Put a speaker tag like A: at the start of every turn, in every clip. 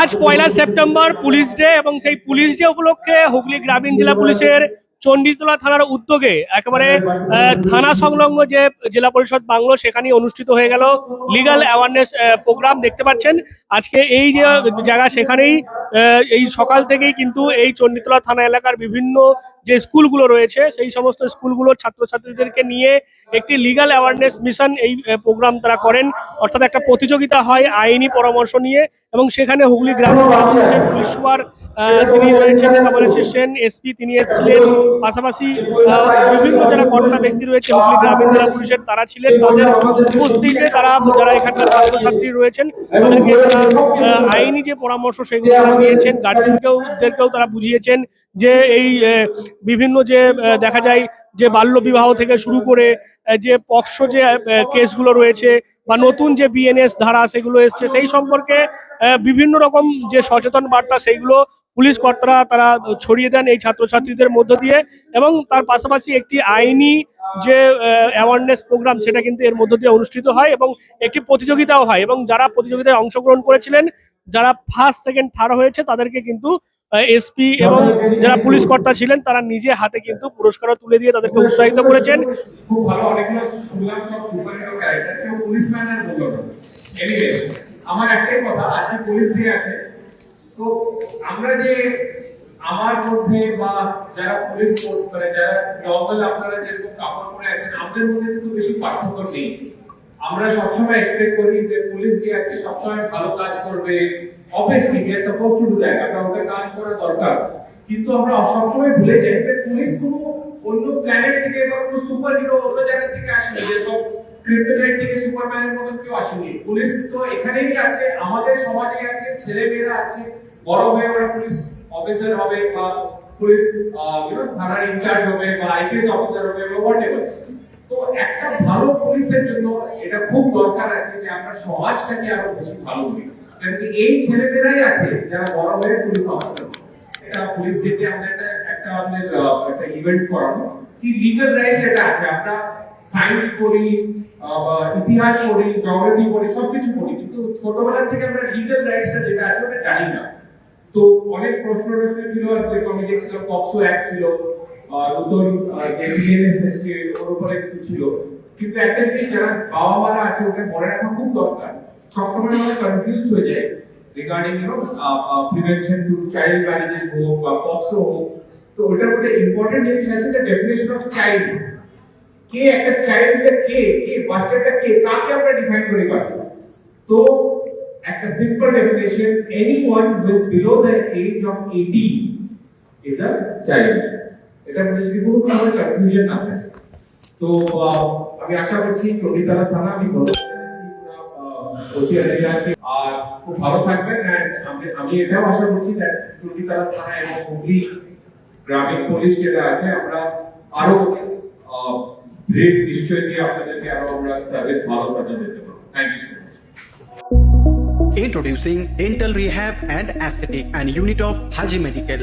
A: আজ পয়লা September police day এবং সেই পুলিশ ডে উপলক্ষে হুগলি গ্রামীণ জেলা পুলিশের চণ্ডীতলা থানার উদ্যোগে একেবারে থানা সংলগ্ন যে জেলা পরিষদ বাংলো সেখানেই অনুষ্ঠিত হয়ে গেল লিগাল অ্যাওয়ারনেস প্রোগ্রাম দেখতে পাচ্ছেন। আজকে এই যে জায়গা সেখানেই এই সকাল থেকেই কিন্তু এই চণ্ডীতলা থানা এলাকার বিভিন্ন যে স্কুলগুলো রয়েছে, সেই সমস্ত স্কুলগুলোর ছাত্রছাত্রীদেরকে নিয়ে একটি লিগাল অ্যাওয়ারনেস মিশন এই প্রোগ্রাম তারা করেন। অর্থাৎ একটা প্রতিযোগিতা হয় আইনি পরামর্শ নিয়ে এবং সেখানে হুগলি পুলিশের পুলিশ সুপার যিনি রয়েছেন এসপি তিনি এসেছিলেন পাশাপাশি বিভিন্ন যারা কর্তা ব্যক্তি রয়েছে, হুগলি গ্রামীণ জেলা পুলিশের তারা ছিলেন, তাদের উপস্থিতিতে তারা যারা এখানকার ছাত্রছাত্রী রয়েছেন, তাদেরকে তারা আইনি যে পরামর্শ সেগুলো তারা দিয়েছেন গার্জেনকেও দেরকেও তারা বুঝিয়েছেন যে এই বিভিন্ন যে দেখা যায় যে বাল্য বিবাহ থেকে শুরু করে যে পক্ষ যে কেসগুলো রয়েছে বা নতুন যে বিএনএস ধারা সেগুলো এসছে, সেই সম্পর্কে বিভিন্ন রকম যে সচেতন বার্তা সেইগুলো পুলিশ কর্তারা তারা ছড়িয়ে দেন এই ছাত্রছাত্রীদের মধ্য দিয়ে এবং তার পাশাপাশি একটি আইনি যে অ্যাওয়ারনেস প্রোগ্রাম সেটা কিন্তু এর মধ্য দিয়ে অনুষ্ঠিত হয় এবং একটি প্রতিযোগিতাও হয় এবং যারা প্রতিযোগিতায় অংশগ্রহণ করেছিলেন, যারা ফার্স্ট সেকেন্ড থার্ড হয়েছে তাদেরকে কিন্তু এসপি এবং যারা পুলিশ কর্তা ছিলেন, তারা নিজে হাতে কিন্তু পুরস্কারও তুলে দিয়ে তাদেরকে উৎসাহিত করেছেন।
B: আমার একটাই কথা, আজকে পুলিশ আছে, তো আমরা যে আমার মধ্যে বা যারা পুলিশ মানে যারা নর্মাল আপনারা যেরকম কাপড় পরে আছেন, আমাদের মধ্যে কিন্তু বেশি পার্থক্য নেই। আমরা সবসময় এক্সপেক্ট করি যে পুলিশ যে আছে সবসময় ভালো কাজ করবে। অবভিয়াসলি আর সাপোজ টু ডু দ্যাট আমরা ওদের কাজ করা দরকার। কিন্তু আমরা সবসময় ভুলে যাই যে পুলিশ কোনো অন্য প্ল্যানেট থেকে বা কোনো সুপার হিরো অন্য জায়গা থেকে আসেনি, যে সব ক্রিপ্টোনাইট থেকে সুপারম্যানের মতো কেউ আসেনি। পুলিশ তো এখানেই আছে, আমাদের সমাজে আছে ছেলে মেয়েরা আছে, বড় হয়ে ওরা পুলিশ অফিসার হবে বা পুলিশ ইউনো থানার ইনচার্জ হবে বা আইপিএস অফিসার হবে বা হোয়াটএভার তো একটা ভালো পুলিশের জন্য এটা খুব দরকার আছে যে আমরা সমাজটাকে আরও বেশি ভালো করি। কারণ কি এই ছেলেমেয়েরাই আছে যারা বড় হয়ে পুলিশ অফিসার। এটা পুলিশ ডেতে আমাদের একটা একটা আমাদের একটা ইভেন্ট করানো কি লিগ্যাল রাইটস যেটা আছে। আমরা সায়েন্স পড়ি ইতিহাস পড়ি জিওগ্রাফি পড়ি, সবকিছু পড়ি। কিন্তু ছোটবেলা থেকে আমরা লিগ্যাল রাইটসটা যেটা আছে ওটা জানি না। তো অনেক প্রশ্ন টশ্ন ছিল, আর আমি দেখছিলাম পক্সো অ্যাক্ট ছিল। আহ, নতুন আহ, যে বিএনএস এসছে ওর উপরে কিছু ছিল কিন্তু একটা জিনিস যারা বাবা মারা আছে ওটা মনে রাখা খুব দরকার সবসময় আমরা কনফিউজ হয়ে যায় regarding you know prevention to child marriages হোক বা পক্সো হোক তো ওটার মধ্যে ইম্পর্টেন্ট জিনিস আছে দ্য ডেফিনেশন অফ চাইল্ড কে একটা চাইল্ডটা কে কে বাচ্চাটা কে কাকে আমরা ডিফাইন করি বাচ্চা তো একটা simple definition anyone who is below the age of 18 is a child এটা যদি কোনো কারণে কনফিউশন না থাকে, তো আমি আশা করছি চণ্ডীতলা থানা, আমি আর খুব ভালো থাকবেন আমি- এটাও আশা করছি চণ্ডীতলা থানা এবং হুগলি গ্রামীণ পুলিশ যেটা আছে, আমরা আরও গ্রেট নিশ্চয় দিয়ে আপনাদেরকে আরও আমরা সার্ভিস ভালো সার্ভিস দিতে পারব thank you so much
C: Introducing Dental Rehab and Aesthetic and Unit of Haji Medical.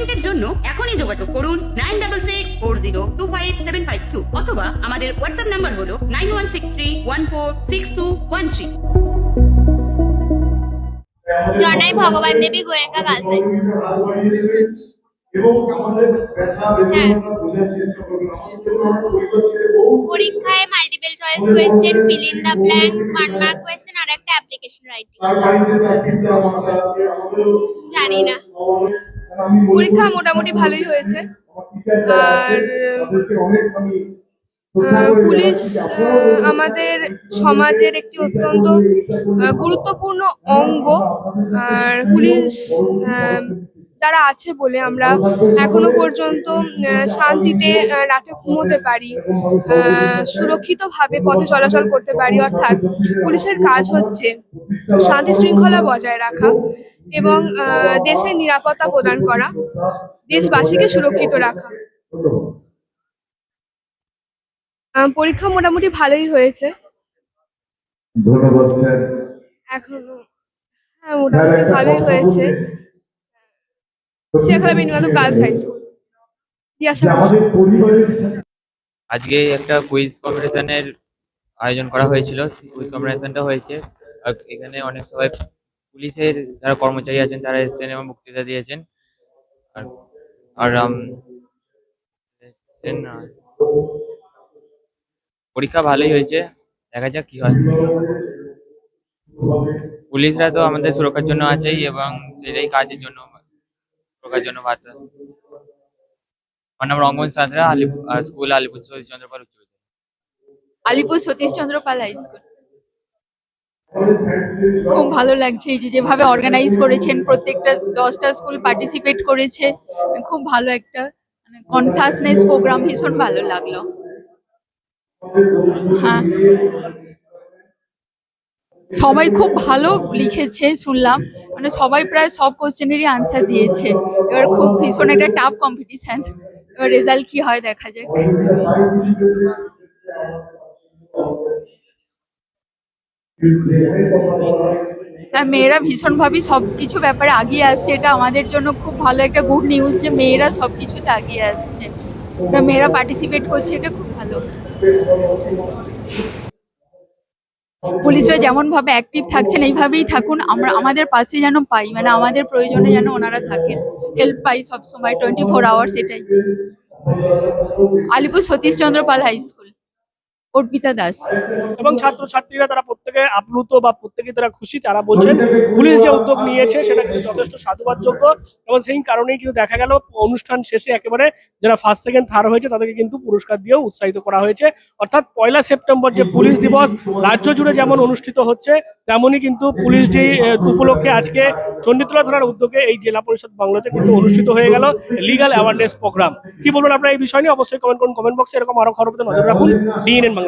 D: অ্যাপয়েন্টমেন্টের জন্য এখনই যোগাযোগ করুন nine double six four zero two five seven five two অথবা আমাদের হোয়াটসঅ্যাপ নাম্বার হলো nine one six three one four six two one three
E: Janai Bhagaban Debi Goenka girls high school.
F: এবং আমাদের ব্যথা বেদনা বোঝার চেষ্টা করবেন।
E: পরীক্ষায় multiple choice question fill in the blanks one mark question আর একটা অ্যাপ্লিকেশন রাইটিং
F: তার বাড়িতে তার পিতা মাতা আছে আমাদেরও
E: জানি না।
G: পরীক্ষা মোটামুটি ভালোই হয়েছে। আর, পুলিশ আমাদের সমাজের একটি অত্যন্ত গুরুত্বপূর্ণ অঙ্গ। আর পুলিশ আহ, যারা আছে বলে আমরা এখনও পর্যন্ত শান্তিতে রাতে ঘুমোতে পারি সুরক্ষিতভাবে পথে চলাচল করতে পারি। অর্থাৎ পুলিশের কাজ হচ্ছে শান্তি শৃঙ্খলা বজায় রাখা এবং দেশের নিরাপত্তা প্রদান করা দেশবাসীকে সুরক্ষিত রাখা। পরীক্ষা মোটামুটি ভালোই হয়েছে।
F: ধন্যবাদ স্যার।
G: এখনও হ্যাঁ মোটামুটি ভালোই হয়েছে। শেখালা গার্লস হাই স্কুল
H: আজকে একটা কুইজ কম্পিটিশনের আয়োজন করা হয়েছিল সেই কুইজ কম্পিটিশনটা হয়েছে। আর এখানে অনেক সবাই পুলিশের যারা কর্মচারী আছেন তারা এসেছেন এবং বক্তৃতা দিয়েছেন। আর আর পরীক্ষা ভালোই হয়েছে দেখা যাক কি হয়। পুলিশরা তো আমাদের সুরক্ষার জন্য আছেই এবং সেটাই কাজের জন্য সুরক্ষার জন্য বার্তা আলিপুর স্কুল, আলিপুর চন্দ্রপাল উচ্চ বিদ্যালয়।
I: Alipore Satishchandra Pal high school. খুব ভালো লাগছে এই যে যেভাবে অর্গানাইজ করেছেন, প্রত্যেকটা দশটা স্কুল পার্টিসিপেট করেছে, খুব ভালো একটা মানে কনসাসনেস প্রোগ্রাম ভীষণ ভালো লাগল। হ্যাঁ। সবাই খুব ভালো লিখেছে, শুনলাম। মানে সবাই প্রায় সব কোশ্চেনেরই আনসার দিয়েছে। এবার খুব ভীষণ একটা টাফ কম্পিটিশন এবার রেজাল্ট কি হয় দেখা যাক। হ্যাঁ মেয়েরা ভীষণভাবে সব কিছু ব্যাপারে আগিয়ে আসছে। এটা আমাদের জন্য খুব ভালো একটা গুড নিউজ যে মেয়েরা সব কিছুতে আগিয়ে আসছে। মেয়েরা পার্টিসিপেট করছে, এটা খুব ভালো। পুলিশরা যেমন ভাবে অ্যাক্টিভ থাকছেন, এইভাবেই থাকুন। আমরা, আমাদের পাশে যেন পাই মানে আমাদের প্রয়োজনে যেন ওনারা থাকেন। হেল্প পাই সবসময় টোয়েন্টি ফোর আওয়ার্স এটাই। Alipore Satishchandra Pal high school Arpita Das.
A: এবং ছাত্রছাত্রীরা তারা প্রত্যেকে আপ্লুত বা প্রত্যেকে তারা খুশি, তারা বলছেন পুলিশ যে উদ্যোগ নিয়েছে, সেটা কিন্তু যথেষ্ট সাধুবাদযোগ্য। এবং সেই কারণেই কিন্তু দেখা গেল, অনুষ্ঠান শেষে একেবারে যারা ফার্স্ট সেকেন্ড থার্ড হয়েছে, তাদেরকে কিন্তু পুরস্কার দিয়েও উৎসাহিত করা হয়েছে। অর্থাৎ পয়লা সেপ্টেম্বর যে পুলিশ দিবস, রাজ্য জুড়ে যেমন অনুষ্ঠিত হচ্ছে, তেমনই কিন্তু পুলিশ ডে উপলক্ষে আজকে চণ্ডীতলা থানার উদ্যোগে এই জেলা পরিষদ বাংলাতে কিন্তু অনুষ্ঠিত হয়ে গেল লিগাল অ্যাওয়ারনেস প্রোগ্রাম কি বলবেন আপনারা এই বিষয় নিয়ে? অবশ্যই কমেন্ট করুন কমেন্ট বক্সে এরকম আরও খবর নজর রাখুন। ডিএনএন বাংলা।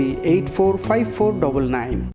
C: 3845499.